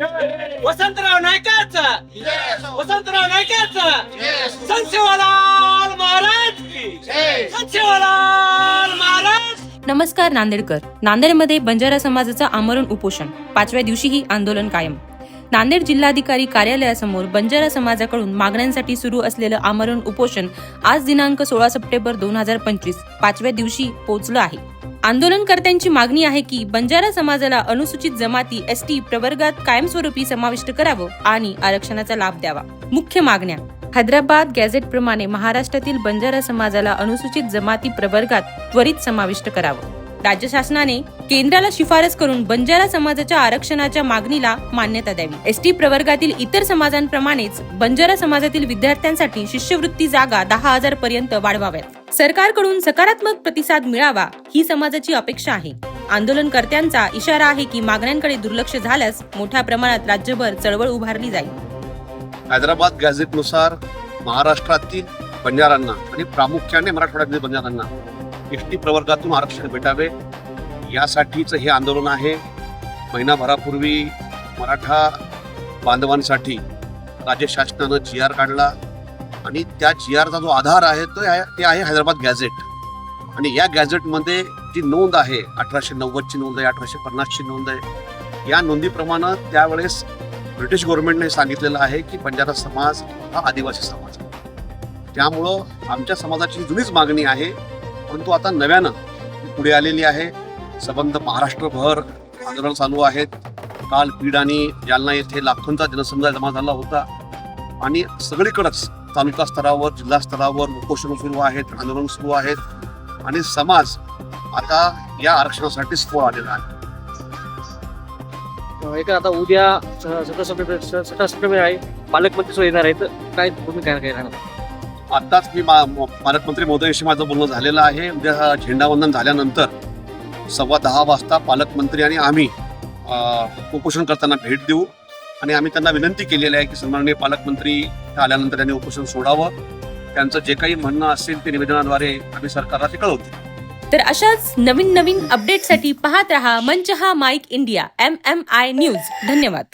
वसंतराव नायकाचा. वसंतराव नायकाचा. संशेवालाल महाराज की. संशेवालाल महाराज नमस्कार नांदेडकर. नांदेडमध्ये बंजारा समाजाचं आमरण उपोषण. पाचव्या दिवशीही आंदोलन कायम. नांदेड जिल्हाधिकारी कार्यालयासमोर बंजारा समाजाकडून मागण्यांसाठी सुरू असलेलं आमरण उपोषण आज दिनांक सोळा सप्टेंबर दोन हजार पंचवीस पाचव्या दिवशी पोहोचलं आहे. आंदोलनकर्त्यांची मागणी आहे की बंजारा समाजाला अनुसूचित जमाती एस टी प्रवर्गात कायमस्वरूपी समाविष्ट करावं आणि आरक्षणाचा लाभ द्यावा. मुख्य मागण्या. हैदराबाद गॅझेट प्रमाणे महाराष्ट्रातील बंजारा समाजाला अनुसूचित जमाती प्रवर्गात त्वरित समाविष्ट करावं. राज्य शासनाने केंद्राला शिफारस करून बंजारा समाजाच्या आरक्षणाच्या मागणीला मान्यता द्यावी. एसटी प्रवर्गातील इतर समाजांप्रमाणेच बंजारा समाजातील विद्यार्थ्यांसाठी शिष्यवृत्ती जागा दहा हजार पर्यंत वाढवाव्यात. सरकारकडून सकारात्मक प्रतिसाद मिळावा ही समाजाची अपेक्षा आहे. आंदोलनकर्त्यांचा इशारा आहे की मागण्यांकडे दुर्लक्ष झाल्यास मोठ्या प्रमाणात राज्यभर चळवळ उभारली जाईल. हैदराबाद गॅझेटनुसार महाराष्ट्रातील बंजारांना आणि प्रामुख्याने मराठवाड्यातील बंजारांना एस टी प्रवर्गातून आरक्षण भेटावे. यासाठीचं हे आंदोलन आहे. महिनाभरापूर्वी मराठा बांधवांसाठी राज्य शासनानं जी आर काढला आणि त्या जी आरचा जो आधार आहे तो ते आहे हैदराबाद गॅझेट. आणि या गॅझेटमध्ये जी नोंद आहे अठराशे नव्वदची नोंद आहे अठराशे पन्नासची नोंद आहे या नोंदीप्रमाणे त्यावेळेस ब्रिटिश गव्हर्नमेंटने सांगितलेलं आहे की बंजारा समाज हा आदिवासी समाज आहे. त्यामुळं आमच्या समाजाची जुनीच मागणी आहे परंतु आता नव्यानं पुढे आलेली आहे. संबंध महाराष्ट्रभर आंदोलन चालू आहेत. काल बीड आणि जालना येथे लाखोंचा जनसमुदाय जमा झाला होता. आणि सगळीकडंच तालुका स्तरावर जिल्हा स्तरावर उपोषण सुरू आहेत आंदोलन सुरू आहेत. आणि समाज आता या आरक्षणासाठी समोर आलेला आहे. आता उद्या सतरा सप्टेंबर सतरा सप्टेंबर आहे. पालकमंत्री सुद्धा येणार आहेत. काय भूमिका काय राहणार? आताच मी मा- म- पालकमंत्री महोदयाशी माझं बोलणं झालेलं आहे. उद्या झेंडावंदन झाल्यानंतर सव्वा दहा वाजता पालकमंत्री आणि आम्ही अ, उपोषण करताना भेट देऊ. आणि आम्ही त्यांना विनंती केलेली आहे की सन्माननीय पालकमंत्री आल्यानंतर त्यांनी उपोषण सोडावं. त्यांचं जे काही म्हणणं असेल ते निवेदनाद्वारे आम्ही सरकारला ते कळवतो. तर अशाच नवीन नवीन अपडेटसाठी पाहत रहा मंच हा mic India M M I news धन्यवाद.